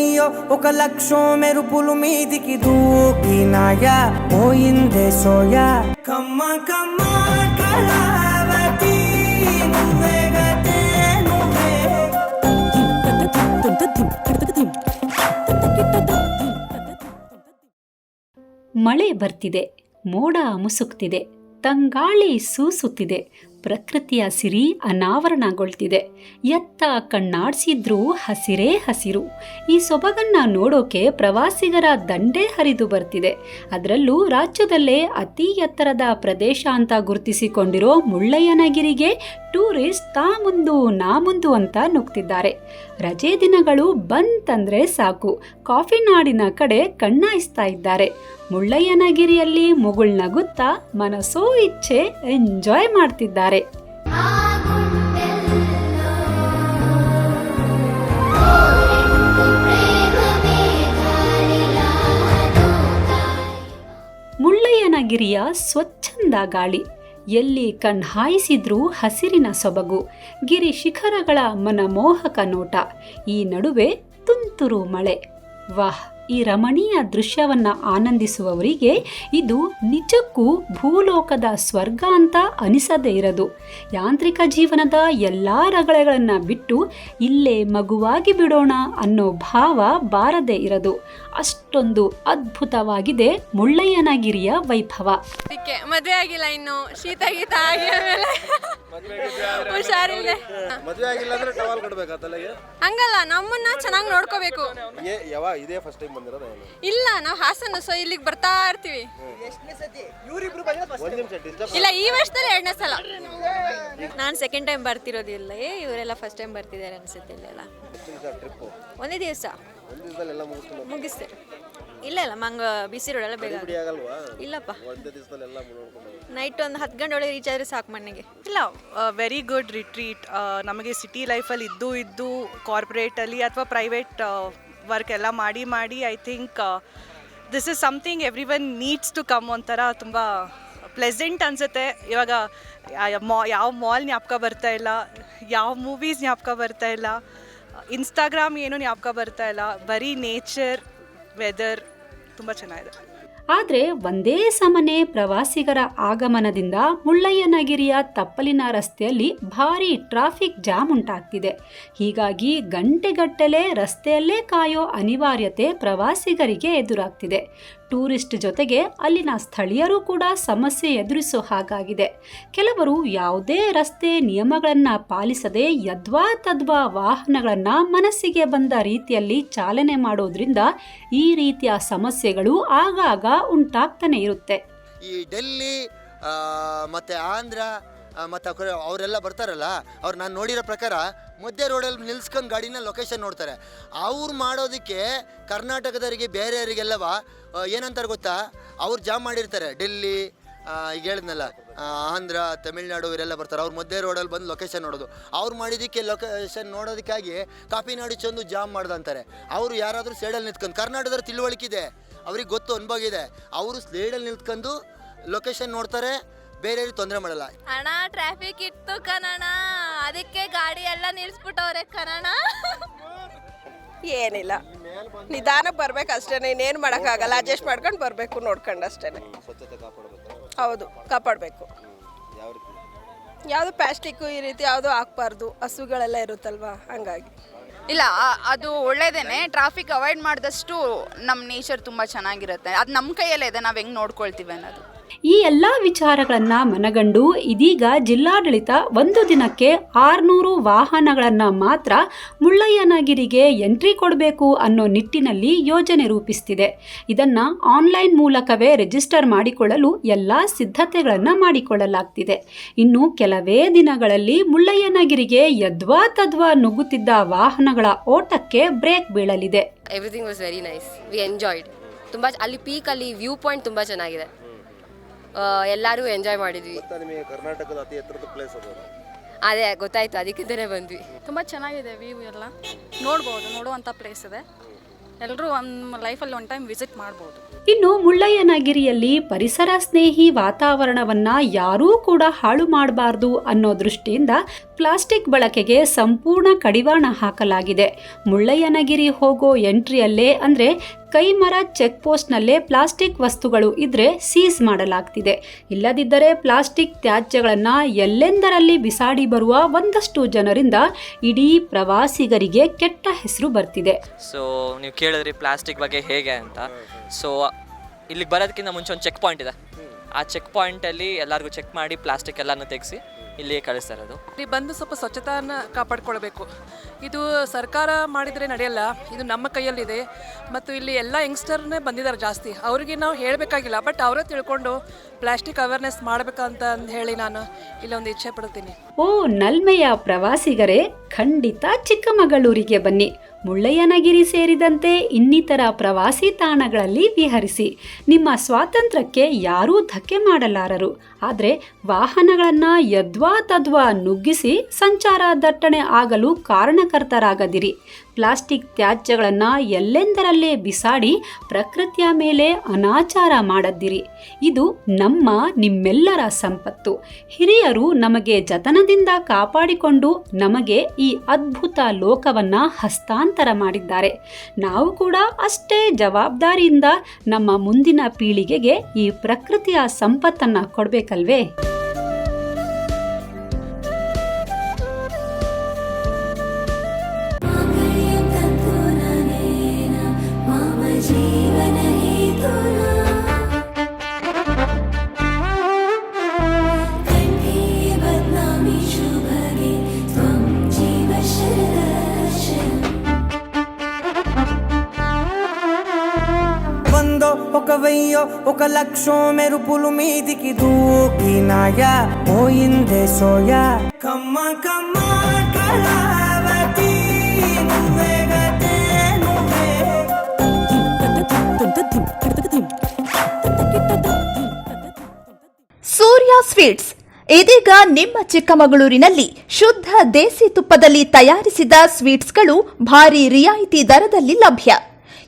అయ్యో ఒక లక్షం మెరుపులు మీదికి దూకినాయా పోయిందే సోయా కమ్మ కమ్మ కళావతి నువ్వే గతే నువ్వే ಮಳೆ ಬರ್ತಿದೆ ಮೋಡ ಮುಸುಕ್ತಿದೆ ತಂಗಾಳಿ ಸೂಸುತ್ತಿದೆ ಪ್ರಕೃತಿಯ ಸಿರಿ ಅನಾವರಣಗೊಳ್ತಿದೆ. ಎತ್ತ ಕಣ್ಣಾಡ್ಸಿದ್ರೂ ಹಸಿರೇ ಹಸಿರು. ಈ ಸೊಬಗನ್ನ ನೋಡೋಕೆ ಪ್ರವಾಸಿಗರ ದಂಡೇ ಹರಿದು ಬರ್ತಿದೆ. ಅದರಲ್ಲೂ ರಾಜ್ಯದಲ್ಲೇ ಅತಿ ಎತ್ತರದ ಪ್ರದೇಶ ಅಂತ ಗುರುತಿಸಿಕೊಂಡಿರೋ ಮುಳ್ಳಯ್ಯನಗಿರಿಗೆ ಟೂರಿಸ್ಟ್ ತಾ ಮುಂದು ನಾ ಮುಂದು ಅಂತ ನುಗ್ತಿದ್ದಾರೆ. ರಜೆ ದಿನಗಳು ಬಂತಂದ್ರೆ ಸಾಕು. ಕಾಫಿ ನಾಡಿನ ಕಡೆ ಕಣ್ಣಾಯಿಸ್ತಾ ಇದ್ದಾರೆ. ಮುಳ್ಳಯ್ಯನಗಿರಿಯಲ್ಲಿ ಮುಗುಳ್ನಗುತ್ತಾ ಮನಸೋ ಇಚ್ಛೆ ಎಂಜಾಯ್ ಮಾಡ್ತಿದ್ದಾರೆ. ಮುಳ್ಳಯ್ಯನಗಿರಿಯ ಸ್ವಚ್ಛಂದ ಗಾಳಿ. ಎಲ್ಲಿ ಕಣ್ ಹಾಯಿಸಿದ್ರೂ ಹಸಿರಿನ ಸೊಬಗು. ಗಿರಿ ಶಿಖರಗಳ ಮನಮೋಹಕ ನೋಟ. ಈ ನಡುವೆ ತುಂತುರು ಮಳೆ. ವಾಹ್! ಈ ರಮಣೀಯ ದೃಶ್ಯವನ್ನ ಆನಂದಿಸುವವರಿಗೆ ಇದು ನಿಜಕ್ಕೂ ಭೂಲೋಕದ ಸ್ವರ್ಗ ಅಂತ ಅನಿಸದೇ ಇರದು. ಯಾಂತ್ರಿಕ ಜೀವನದ ಎಲ್ಲ ರಗಳೆಗಳನ್ನು ಬಿಟ್ಟು ಇಲ್ಲೇ ಮಗುವಾಗಿ ಬಿಡೋಣ ಅನ್ನೋ ಭಾವ ಬಾರದೇ ಇರದು. ಅಷ್ಟೊಂದು ಅದ್ಭುತವಾಗಿದೆ ಮುಳ್ಳಯ್ಯನಗಿರಿಯ ವೈಭವ. ಅದಕ್ಕೆ ಮದುವೆ ಆಗಿಲ್ಲ ಇನ್ನು. ಶೀತ ಗೀತ ಆಗಿ ಆಮೇಲೆ ಹುಷಾರಿಲ್ದೆ ಮದುವೆ ಆಗಿಲ್ಲ ಅಂದ್ರೆ ಟವಲ್ ಕೊಡ್ಬೇಕಾ ತಲೆಗೆ? ಹಂಗಲ್ಲ ನಮ್ಮನ್ನ ಚೆನ್ನಾಗಿ ನೋಡ್ಕೋಬೇಕು. ಏ ಯಾವ ಇದೇ ಫಸ್ಟ್ ಟೈಮ್ ಬಂದಿರೋದು ಏನು? ಇಲ್ಲ ನಾವು ಹಾಸನ ಸೊ ಇಲ್ಲಿಗೆ ಬರ್ತಾ ಇರ್ತೀವಿ. ಒಂದ್ ನಿಮಿಷ ಡಿಸ್ಟರ್ಬ್ ಇಲ್ಲ ಈ ವರ್ಷದಲ್ಲಿ ಎರಡನೇ ಸಲ. ನಾನು ಸೆಕೆಂಡ್ ಟೈಮ್ ಬರ್ತಿರೋದಿಲ್ಲ ಏ ಇವರೆಲ್ಲ ಫಸ್ಟ್ ಟೈಮ್ ಬರ್ತಿದ್ದಾರೆ ಅನ್ಸುತ್ತೆ ಇಲ್ಲೆಲ್ಲ. ಟ್ರಿಪ್ಪು ಒಂದೇ ದಿವಸ. ಒಂದ್ ದಿವಸದಲ್ಲಿ ಎಲ್ಲ ಮುಗಿಸ್ಕೊಂಡು ಮುಗಿಸ್ತೆ ಇಲ್ಲ ಇಲ್ಲ ಮಂಗ ಬಿಸಿ ರೋಡೆಲ್ಲ ಬೇಗ ಬಿಡಿ ಆಗಲ್ವಾ? ಇಲ್ಲಪ್ಪ. ಒಂದೇ ದಿವಸದಲ್ಲಿ ಎಲ್ಲ ನೋಡ್ಕೊಂಡು ನೈಟ್ ಒಂದು ಹತ್ತು ಗಂಟೆ ಒಳಗೆ ರೀಚ್ ಆದರೆ ಸಾಕು ಮನೆಗೆ ಇಲ್ಲ ವೆರಿ ಗುಡ್ ರಿಟ್ರೀಟ್ ನಮಗೆ ಸಿಟಿ ಲೈಫಲ್ಲಿ ಇದ್ದು ಇದ್ದು ಕಾರ್ಪೊರೇಟಲ್ಲಿ ಅಥವಾ ಪ್ರೈವೇಟ್ ವರ್ಕ್ ಎಲ್ಲ ಮಾಡಿ ಮಾಡಿ I think this is something everyone needs to come ಒಂಥರ ತುಂಬ ಪ್ಲೆಸೆಂಟ್ ಅನಿಸುತ್ತೆ. ಇವಾಗ ಮಾ ಯಾವ ಮಾಲ್ ಜ್ಞಾಪಕ ಬರ್ತಾ ಇಲ್ಲ ಯಾವ ಮೂವೀಸ್ ಜ್ಞಾಪಕ ಬರ್ತಾ ಇಲ್ಲ. ಇನ್ಸ್ಟಾಗ್ರಾಮ್ ಏನು ಜ್ಞಾಪಕ ಬರ್ತಾ ಇಲ್ಲ. ಬರೀ ನೇಚರ್ ವೆದರ್ ತುಂಬ ಚೆನ್ನಾಗಿದೆ. ಆದರೆ ಒಂದೇ ಸಮನೆ ಪ್ರವಾಸಿಗರ ಆಗಮನದಿಂದ ಮುಳ್ಳಯ್ಯನಗಿರಿಯ ತಪ್ಪಲಿನ ರಸ್ತೆಯಲ್ಲಿ ಭಾರಿ ಟ್ರಾಫಿಕ್ ಜಾಮ್ ಉಂಟಾಗ್ತಿದೆ. ಹೀಗಾಗಿ ಗಂಟೆಗಟ್ಟಲೆ ರಸ್ತೆಯಲ್ಲೇ ಕಾಯೋ ಅನಿವಾರ್ಯತೆ ಪ್ರವಾಸಿಗರಿಗೆ ಎದುರಾಗ್ತಿದೆ. ಟೂರಿಸ್ಟ್ ಜೊತೆಗೆ ಅಲ್ಲಿನ ಸ್ಥಳೀಯರು ಕೂಡ ಸಮಸ್ಯೆ ಎದುರಿಸೋ ಹಾಗಾಗಿದೆ. ಕೆಲವರು ಯಾವುದೇ ರಸ್ತೆ ನಿಯಮಗಳನ್ನು ಪಾಲಿಸದೆ ಯದ್ವಾ ತದ್ವಾ ವಾಹನಗಳನ್ನು ಮನಸ್ಸಿಗೆ ಬಂದ ರೀತಿಯಲ್ಲಿ ಚಾಲನೆ ಮಾಡೋದ್ರಿಂದ ಈ ರೀತಿಯ ಸಮಸ್ಯೆಗಳು ಆಗಾಗ ಉಂಟಾಗ್ತಾನೆ ಇರುತ್ತೆ. ಈ ಡೆಲ್ಲಿ ಮತ್ತೆ ಆಂಧ್ರ ಮತ್ತೆ ಅವ್ರ ಅವರೆಲ್ಲ ಬರ್ತಾರಲ್ಲ, ಅವ್ರು ನಾನು ನೋಡಿರೋ ಪ್ರಕಾರ ಮಧ್ಯ ರೋಡಲ್ಲಿ ನಿಲ್ಸ್ಕೊಂಡು ಗಾಡಿನ ಲೊಕೇಶನ್ ನೋಡ್ತಾರೆ. ಅವ್ರು ಮಾಡೋದಕ್ಕೆ ಕರ್ನಾಟಕದವರಿಗೆ ಬೇರೆಯವರಿಗೆಲ್ಲವ ಏನಂತಾರೆ ಗೊತ್ತಾ? ಅವ್ರು ಜಾಮ್ ಮಾಡಿರ್ತಾರೆ. ಡೆಲ್ಲಿ ಈಗ ಹೇಳಿದ್ನಲ್ಲ ಆಂಧ್ರ, ತಮಿಳ್ನಾಡು ಇವರೆಲ್ಲ ಬರ್ತಾರೆ. ಅವ್ರು ಮಧ್ಯ ರೋಡಲ್ಲಿ ಬಂದು ಲೊಕೇಶನ್ ನೋಡೋದು. ಅವ್ರು ಮಾಡಿದ್ದಕ್ಕೆ ಲೊಕೇಶನ್ ನೋಡೋದಕ್ಕಾಗಿ ಕಾಪಿನಾಡು ಚಂದು ಜಾಮ್ ಮಾಡ್ದಂತಾರೆ ಅವರು ಯಾರಾದರೂ ಸೈಡಲ್ಲಿ ನಿಂತ್ಕೊಂಡು ಕರ್ನಾಟಕದ ತಿಳುವಳಿಕೆ ಇದೆ. ಅವ್ರಿಗೆ ಗೊತ್ತು ಅನುಭವ ಇದೆ. ಅವರು ಸೈಡಲ್ಲಿ ನಿಂತ್ಕೊಂಡು ಲೊಕೇಶನ್ ನೋಡ್ತಾರೆ. ಬೇರೆಯವ್ರಿಗೆ ತೊಂದರೆ ಮಾಡಲ್ಲ. ಅಣ್ಣ ಟ್ರಾಫಿಕ್ ಇತ್ತು ಕಣಣ ಅದಕ್ಕೆ ಗಾಡಿ ಎಲ್ಲ ನಿಲ್ಸ್ಬಿಟ್ಟವ್ರೆ ಕಣಣ ಏನಿಲ್ಲ. ನಿಧಾನಕ್ಕೆ ಬರ್ಬೇಕು ಅಷ್ಟೇ ಇನ್ನೇನು ಮಾಡೋಕ್ಕಾಗಲ್ಲ. ಅಡ್ಜಸ್ಟ್ ಮಾಡ್ಕೊಂಡು ಬರಬೇಕು ನೋಡ್ಕೊಂಡು ಅಷ್ಟೇನೆ. ಸ್ವಚ್ಛತೆ ಕಾಪಾಡಬೇಕು ಹೌದು ಕಾಪಾಡಬೇಕು. ಯಾವ ರೀತಿ ಯಾವುದು ಪ್ಲಾಸ್ಟಿಕ್ಕು ಈ ರೀತಿ ಯಾವುದು ಹಾಕ್ಬಾರ್ದು ಹಸುಗಳೆಲ್ಲ ಇರುತ್ತಲ್ವಾ ಹಂಗಾಗಿ. ಇಲ್ಲ ಆ- ಅದು ಒಳ್ಳೇದೇನೆ. ಟ್ರಾಫಿಕ್ ಅವಾಯ್ಡ್ ಮಾಡಿದಷ್ಟು ನಮ್ಮ ನೇಚರ್ ತುಂಬ ಚೆನ್ನಾಗಿರುತ್ತೆ. ಅದು ನಮ್ಮ ಕೈಯಲ್ಲೇ ಇದೆ ನಾವು ಹೆಂಗೆ ನೋಡ್ಕೊಳ್ತೀವಿ ಅನ್ನೋದು. ಈ ಎಲ್ಲ ವಿಚಾರಗಳನ್ನು ಮನಗಂಡು ಇದೀಗ ಜಿಲ್ಲಾಡಳಿತ ಒಂದು ದಿನಕ್ಕೆ ಆರುನೂರು ವಾಹನಗಳನ್ನು ಮಾತ್ರ ಮುಳ್ಳಯ್ಯನಗಿರಿಗೆ ಎಂಟ್ರಿ ಕೊಡಬೇಕು ಅನ್ನೋ ನಿಟ್ಟಿನಲ್ಲಿ ಯೋಜನೆ ರೂಪಿಸ್ತಿದೆ. ಇದನ್ನು ಆನ್ಲೈನ್ ಮೂಲಕವೇ ರಿಜಿಸ್ಟರ್ ಮಾಡಿಕೊಳ್ಳಲು ಎಲ್ಲ ಸಿದ್ಧತೆಗಳನ್ನು ಮಾಡಿಕೊಳ್ಳಲಾಗ್ತಿದೆ. ಇನ್ನು ಕೆಲವೇ ದಿನಗಳಲ್ಲಿ ಮುಳ್ಳಯ್ಯನಗಿರಿಗೆ ಯದ್ವಾ ತದ್ವಾ ನುಗ್ಗುತ್ತಿದ್ದ ವಾಹನಗಳ ಓಟಕ್ಕೆ ಬ್ರೇಕ್ ಬೀಳಲಿದೆ. Everything was very nice we enjoyed ತುಂಬ, ಅಲ್ಲಿ ಪೀಕಲ್ಲಿ ವ್ಯೂ ಪಾಯಿಂಟ್ ತುಂಬ ಚೆನ್ನಾಗಿದೆ. ಎಲ್ಲರೂ ಎಂಜಾಯ್ ಮಾಡಿದ್ವಿ. ಗೊತ್ತಾ ನಿಮಗೆ ಕರ್ನಾಟಕದ ಅತಿ ಎತ್ತರದ ಪ್ಲೇಸ್ ಅದು ಅದೇ? ಗೊತ್ತಾಯ್ತು ಅದಕ್ಕಿಂತಲೇ ಬಂದ್ವಿ. ತುಂಬ ಚೆನ್ನಾಗಿದೆ ವ್ಯೂ ಎಲ್ಲ. ನೋಡ್ಬೋದು ನೋಡುವಂಥ ಪ್ಲೇಸ್ ಇದೆ. ಎಲ್ಲರೂ ಒಂದು ಲೈಫಲ್ಲಿ ಒನ್ ಟೈಮ್ ವಿಸಿಟ್ ಮಾಡ್ಬೋದು. ಇನ್ನು ಮುಳ್ಳಯ್ಯನಗಿರಿಯಲ್ಲಿ ಪರಿಸರ ಸ್ನೇಹಿ ವಾತಾವರಣವನ್ನ ಯಾರೂ ಕೂಡ ಹಾಳು ಮಾಡಬಾರ್ದು ಅನ್ನೋ ದೃಷ್ಟಿಯಿಂದ ಪ್ಲಾಸ್ಟಿಕ್ ಬಳಕೆಗೆ ಸಂಪೂರ್ಣ ಕಡಿವಾಣ ಹಾಕಲಾಗಿದೆ. ಮುಳ್ಳಯ್ಯನಗಿರಿ ಹೋಗೋ ಎಂಟ್ರಿಯಲ್ಲೇ ಅಂದರೆ ಕೈಮರ ಚೆಕ್ ಪೋಸ್ಟ್ನಲ್ಲೇ ಪ್ಲಾಸ್ಟಿಕ್ ವಸ್ತುಗಳು ಇದ್ರೆ ಸೀಸ್ ಮಾಡಲಾಗ್ತಿದೆ. ಇಲ್ಲದಿದ್ದರೆ ಪ್ಲಾಸ್ಟಿಕ್ ತ್ಯಾಜ್ಯಗಳನ್ನು ಎಲ್ಲೆಂದರಲ್ಲಿ ಬಿಸಾಡಿ ಬರುವ ಒಂದಷ್ಟು ಜನರಿಂದ ಇಡೀ ಪ್ರವಾಸಿಗರಿಗೆ ಕೆಟ್ಟ ಹೆಸರು ಬರ್ತಿದೆ. ಸೊ ನೀವು ಕೇಳಿದ್ರಿ ಪ್ಲಾಸ್ಟಿಕ್ ಬಗ್ಗೆ ಹೇಗೆ ಅಂತ. ಸೊ ಇಲ್ಲಿಗೆ ಬರೋದಕ್ಕಿಂತ ಮುಂಚೆ ಒಂದು ಚೆಕ್ ಪಾಯಿಂಟ್ ಇದೆ. ಆ ಚೆಕ್ ಪಾಯಿಂಟಲ್ಲಿ ಎಲ್ಲರಿಗೂ ಚೆಕ್ ಮಾಡಿ ಪ್ಲಾಸ್ಟಿಕ್ ಎಲ್ಲನೂ ತೆಗೆಸಿ. ಇಲ್ಲಿಗೆ ಕಳಿಸ್ತಾ ಇರೋದು. ಇಲ್ಲಿ ಬಂದು ಸ್ವಲ್ಪ ಸ್ವಚ್ಛತಾನ ಕಾಪಾಡ್ಕೊಳ್ಬೇಕು. ಇದು ಸರ್ಕಾರ ಮಾಡಿದರೆ ನಡೆಯಲ್ಲ ಇದು ನಮ್ಮ ಕೈಯಲ್ಲಿದೆ. ಮತ್ತು ಇಲ್ಲಿ ಎಲ್ಲ ಯಂಗ್ಸ್ಟರ್ನೇ ಬಂದಿದ್ದಾರೆ ಜಾಸ್ತಿ. ಅವರಿಗೆ ನಾವು ಹೇಳಬೇಕಾಗಿಲ್ಲ ಬಟ್ ಅವರೇ ತಿಳ್ಕೊಂಡು ಪ್ಲಾಸ್ಟಿಕ್ ಅವೇರ್ನೆಸ್ ಮಾಡಬೇಕಂತ ಅಂದ್ ಹೇಳಿ ನಾನು ಇಲ್ಲೊಂದು ಇಚ್ಛೆ ಪಡ್ತೀನಿ ಓ ನಲ್ಮೆಯ ಪ್ರವಾಸಿಗರೇ ಖಂಡಿತ ಚಿಕ್ಕಮಗಳೂರಿಗೆ ಬನ್ನಿ. ಮುಳ್ಳಯ್ಯನಗಿರಿ ಸೇರಿದಂತೆ ಇನ್ನಿತರ ಪ್ರವಾಸಿ ತಾಣಗಳಲ್ಲಿ ವಿಹರಿಸಿ, ನಿಮ್ಮ ಸ್ವಾತಂತ್ರ್ಯಕ್ಕೆ ಯಾರೂ ಧಕ್ಕೆ ಮಾಡಲಾರರು. ಆದರೆ ವಾಹನಗಳನ್ನು ಯದ್ವಾ ತದ್ವಾ ನುಗ್ಗಿಸಿ ಸಂಚಾರ ದಟ್ಟಣೆ ಆಗಲು ಕಾರಣಕರ್ತರಾಗದಿರಿ. ಪ್ಲಾಸ್ಟಿಕ್ ತ್ಯಾಜ್ಯಗಳನ್ನು ಎಲ್ಲೆಂದರಲ್ಲೇ ಬಿಸಾಡಿ ಪ್ರಕೃತಿಯ ಮೇಲೆ ಅನಾಚಾರ ಮಾಡದ್ದಿರಿ ಇದು ನಮ್ಮ, ನಿಮ್ಮೆಲ್ಲರ ಸಂಪತ್ತು. ಹಿರಿಯರು ನಮಗೆ ಜತನದಿಂದ ಕಾಪಾಡಿಕೊಂಡು ನಮಗೆ ಈ ಅದ್ಭುತ ಲೋಕವನ್ನು ಹಸ್ತಾಂತರ ಮಾಡಿದ್ದಾರೆ. ನಾವು ಕೂಡ ಅಷ್ಟೇ ಜವಾಬ್ದಾರಿಯಿಂದ ನಮ್ಮ ಮುಂದಿನ ಪೀಳಿಗೆಗೆ ಈ ಪ್ರಕೃತಿಯ ಸಂಪತ್ತನ್ನ ಕೊಡ್ಬೇಕಲ್ವೇ? ఒక వెయ్యో ఒక లక్షో మెరుపులు మీదికి దూకినాయా పోయిందే సోయా కమ్మ కమ్మ కళావతి నువ్వే గతే నువ్వే ಸೂರ್ಯ ಸ್ವೀಟ್ಸ್ ಇದೀಗ ನಿಮ್ಮ ಚಿಕ್ಕಮಗಳೂರಿನಲ್ಲಿ ಶುದ್ಧ ದೇಸಿ ತುಪ್ಪದಲ್ಲಿ ತಯಾರಿಸಿದ ಸ್ವೀಟ್ಸ್ಗಳು ಭಾರಿ ರಿಯಾಯಿತಿ ದರದಲ್ಲಿ ಲಭ್ಯ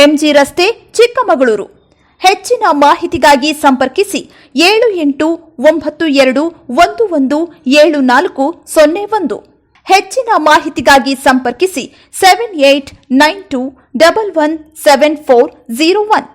ಎಂಜಿ ರಸ್ತೆ ಚಿಕ್ಕಮಗಳೂರು. ಹೆಚ್ಚಿನ ಮಾಹಿತಿಗಾಗಿ ಸಂಪರ್ಕಿಸಿ ಏಳು ಎಂಟು ಒಂಬತ್ತು ಎರಡು ಒಂದು ಒಂದು ಏಳು ನಾಲ್ಕು ಸೊನ್ನೆ ಒಂದು. ಹೆಚ್ಚಿನ ಮಾಹಿತಿಗಾಗಿ ಸಂಪರ್ಕಿಸಿ seven eight nine two double one seven four zero one.